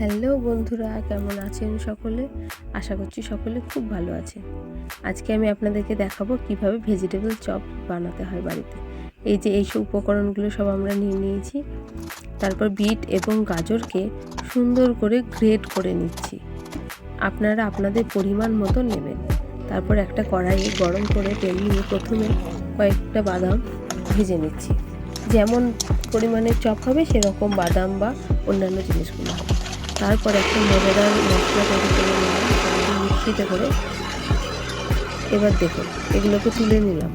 Hello বন্ধুরা, কেমন আছেন সকলে? আশা করছি সকলে খুব ভালো আছেন। আজকে আমি আপনাদেরকে দেখাবো কীভাবে ভেজিটেবল চপ বানাতে হয় বাড়িতে। এই যে এইসব উপকরণগুলো সব আমরা নিয়ে নিয়েছি। তারপর বিট এবং গাজরকে সুন্দর করে গ্রেড করে নিচ্ছি। আপনারা আপনাদের পরিমাণ মতো নেবেন। তারপর একটা কড়াইয়ে গরম করে তেল নিয়ে প্রথমে কয়েকটা বাদাম ভেজে নিচ্ছি। যেমন পরিমাণে চপ হবে, সেরকম বাদাম বা অন্যান্য জিনিসগুলো তারপর একটা মজাদার মশলা তৈরি করে নিলাম মিক্সিতে করে। এবার দেখো এগুলোকে তুলে নিলাম।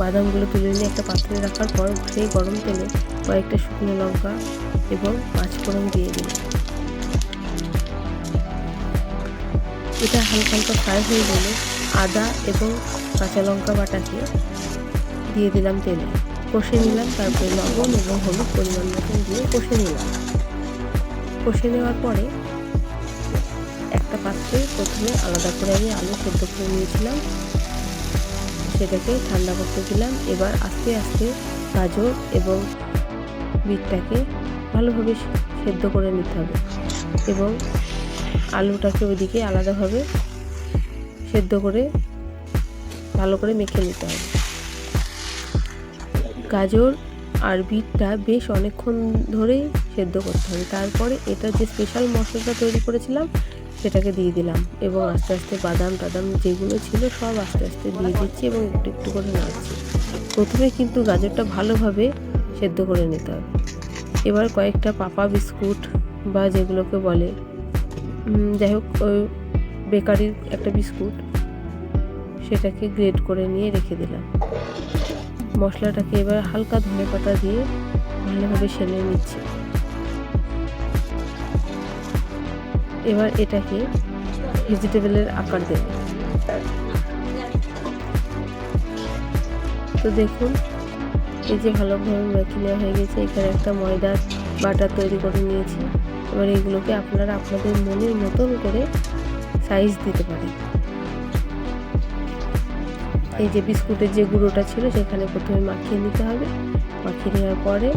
বাদামগুলো তুলে নিয়ে একটা পাত্রে রাখার পর সেই গরম তেলে কয়েকটা শুকনো লঙ্কা এবং পাঁচফোড়ন দিয়ে দিলাম। এটা হালকা হালকা ফ্রাই হয়ে গেলে আদা এবং কাঁচা লঙ্কা বাটাকে দিয়ে দিলাম তেলে। কষে নিলাম, তারপরে লবণ এবং হলুদ পরিমাণ মতন দিয়ে কষে নিলাম। কষে নেওয়ার পরে একটা পাত্রে প্রথমে আলাদা করে আমি আলু সেদ্ধ করে নিয়েছিলাম। সেটাকে ঠান্ডা করতে দিলাম। এবার আস্তে আস্তে গাজর এবং বিটটাকে ভালোভাবে সেদ্ধ করে নিতে হবে এবং আলুটাকে ওইদিকে আলাদাভাবে সেদ্ধ করে ভালো করে মেখে নিতে হবে। গাজর আর বিটটা বেশ অনেকক্ষণ ধরেই সেদ্ধ করতে হবে। তারপরে এটা যে স্পেশাল মশলাটা তৈরি করেছিলাম, সেটাকে দিয়ে দিলাম এবং আস্তে আস্তে বাদাম টাদাম যেগুলো ছিল সব আস্তে আস্তে দিয়ে দিচ্ছি এবং একটু একটু করে নাড়ছি। প্রথমে কিন্তু গাজরটা ভালোভাবে সেদ্ধ করে নিতে হবে। এবার কয়েকটা পাপা বিস্কুট বা যেগুলোকে বলে যাই হোক বেকারির একটা বিস্কুট, সেটাকে গ্রেড করে নিয়ে রেখে দিলাম। মশলাটাকে এবার হালকা ধনে পাতা দিয়ে ভালোভাবে সেলে নিচ্ছি। এবার এটাকে ভেজিটেবলের আকার দেব। তো দেখুন, এই যে ভালোভাবে মেখে নেওয়া হয়ে গেছে, এখানে একটা ময়দার বাটার তৈরি করে নিয়েছি। এবার এগুলোকে আপনারা আপনাদের মনের মতন করে সাইজ দিতে পারেন। এই যে বিস্কুটের যে গুঁড়োটা ছিল সেখানে প্রথমে মাখিয়ে নিতে হবে। মাখিয়ে নেওয়ার পরে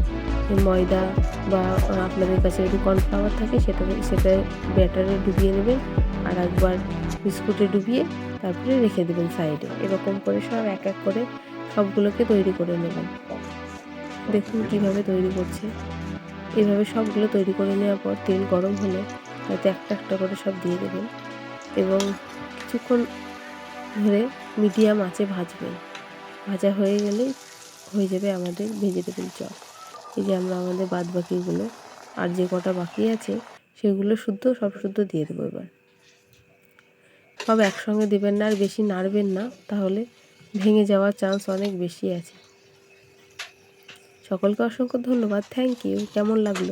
ময়দা বা আপনাদের কাছে যদি কর্নফ্লাওয়ার থাকে সেটা সেটা ব্যাটারে ডুবিয়ে নেবেন আর একবার বিস্কুটে ডুবিয়ে তারপরে রেখে দেবেন সাইডে। এরকম করে সব এক এক করে সবগুলোকে তৈরি করে নেবেন। দেখুন কীভাবে তৈরি করছে। এভাবে সবগুলো তৈরি করে নেওয়ার পর তেল গরম হলে হয়তো একটা একটা করে সব দিয়ে দেবেন এবং কিছুক্ষণ ধরে মিডিয়াম আঁচে ভাজবেন ভাজা হয়ে গেলেই হয়ে যাবে আমাদের ভেজিটেবল চপ। এই যে আমরা আমাদের বাদ বাকিগুলো আর যে কটা বাকি আছে, সেগুলো শুদ্ধ, সব শুদ্ধ দিয়ে দেবো এবার। সব একসঙ্গে দেবেন না আর বেশি নাড়বেন না, তাহলে ভেঙে যাওয়ার চান্স অনেক বেশি আছে। সকলকে অসংখ্য ধন্যবাদ। থ্যাংক ইউ কেমন লাগল?